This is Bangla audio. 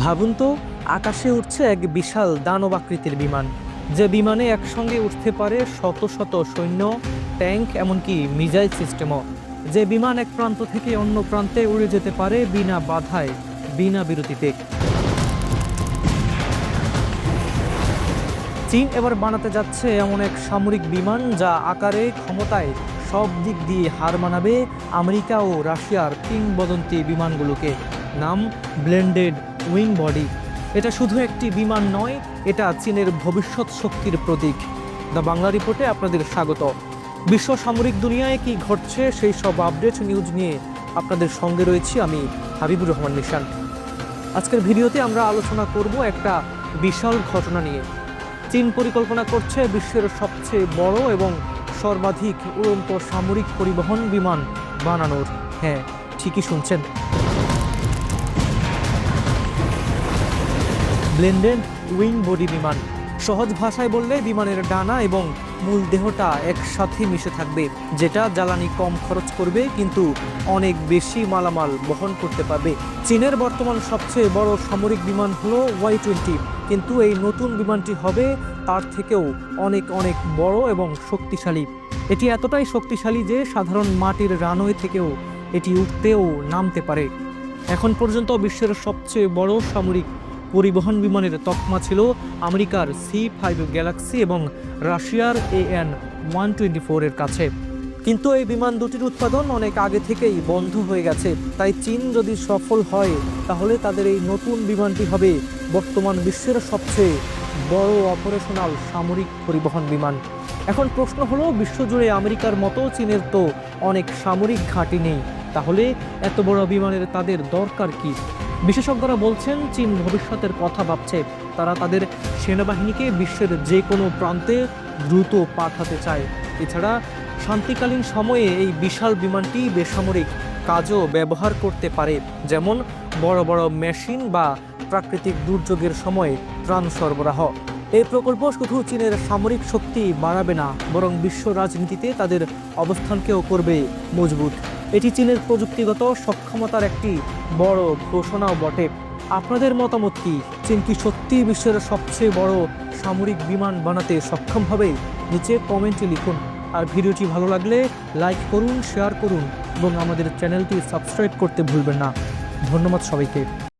ভাবুন তো, আকাশে উঠছে এক বিশাল দানব আকৃতির বিমান। যে বিমানে একসঙ্গে উঠতে পারে শত শত সৈন্য, ট্যাঙ্ক, এমনকি মিজাইল সিস্টেমও। যে বিমান এক প্রান্ত থেকে অন্য প্রান্তে উড়ে যেতে পারে বিনা বাধায়, বিনা বিরতিতে। চীন এবার বানাতে যাচ্ছে এমন এক সামরিক বিমান যা আকারে, ক্ষমতায় সব দিক দিয়ে হার মানাবে আমেরিকা ও রাশিয়ার কিংবদন্তি বিমানগুলোকে। নাম ব্লেন্ডেড উইং বডি। এটা শুধু একটি বিমান নয়, এটা চীনের ভবিষ্যৎ শক্তির প্রতীক। দ্য বাংলা রিপোর্টে আপনাদের স্বাগত। বিশ্ব সামরিক দুনিয়ায় কি ঘটছে সেই সব আপডেট নিউজ নিয়ে আপনাদের সঙ্গে রয়েছি আমি হাবিবুর রহমান নিশান। আজকের ভিডিওতে আমরা আলোচনা করব একটা বিশাল ঘটনা নিয়ে। চীন পরিকল্পনা করছে বিশ্বের সবচেয়ে বড় এবং সর্বাধিক উড়ন্ত সামরিক পরিবহন বিমান বানানোর। হ্যাঁ ঠিকই শুনছেন। ব্লেন্ডেড উইং বডি বিমান। সহজ ভাষায় বললে বিমানের ডানা এবং মূল দেহটা একসাথে মিশে থাকবে, যেটা জ্বালানি কম খরচ করবে কিন্তু অনেক বেশি মালামাল বহন করতে পারবে। চীনের বর্তমান সবচেয়ে বড় সামরিক বিমান হলো ওয়াই টোয়েন্টি, কিন্তু এই নতুন বিমানটি হবে তার থেকেও অনেক অনেক বড় এবং শক্তিশালী। এটি এতটাই শক্তিশালী যে সাধারণ মাটির রানওয়ে থেকেও এটি উঠতেও নামতে পারে। এখন পর্যন্ত বিশ্বের সবচেয়ে বড় সামরিক পরিবহন বিমানের তকমা ছিল আমেরিকার সি ফাইভ গ্যালাক্সি এবং রাশিয়ার এ এন ওয়ান টোয়েন্টি ফোরের কাছে। কিন্তু এই বিমান দুটির উৎপাদন অনেক আগে থেকেই বন্ধ হয়ে গেছে। তাই চীন যদি সফল হয়, তাহলে তাদের এই নতুন বিমানটি হবে বর্তমান বিশ্বের সবচেয়ে বড় অপারেশনাল সামরিক পরিবহন বিমান। এখন প্রশ্ন হলো, বিশ্বজুড়ে আমেরিকার মতো চীনের তো অনেক সামরিক ঘাঁটি নেই। তাহলে এত বড় বিমানের তাদের দরকার কি? বিশেষজ্ঞরা বলছেন, চীন ভবিষ্যতের কথা ভাবছে। তারা তাদের সেনাবাহিনীকে বিশ্বের যে কোনো প্রান্তে দ্রুত পাঠাতে চায়। এছাড়া শান্তিকালীন সময়ে এই বিশাল বিমানটি বেসামরিক কাজও ব্যবহার করতে পারে। যেমন, বড় বড় মেশিন বা প্রাকৃতিক দুর্যোগের সময় ত্রাণ সরবরাহ। এই প্রকল্প শুধু চীনের সামরিক শক্তি বাড়াবে না, বরং বিশ্ব রাজনীতিতে তাদের অবস্থানকেও করবে মজবুত। এটি চীনের প্রযুক্তিগত সক্ষমতার একটি বড় ঘোষণাও বটে। আপনাদের মতামত কি? চীন কি সত্যি বিশ্বের সবচেয়ে বড় সামরিক বিমান বানাতে সক্ষম হবে? নিচে কমেন্টে লিখুন। আর ভিডিওটি ভালো লাগলে লাইক করুন শেয়ার করুন এবং আমাদের চ্যানেলটি সাবস্ক্রাইব করতে ভুলবেন না। ধন্যবাদ সবাইকে।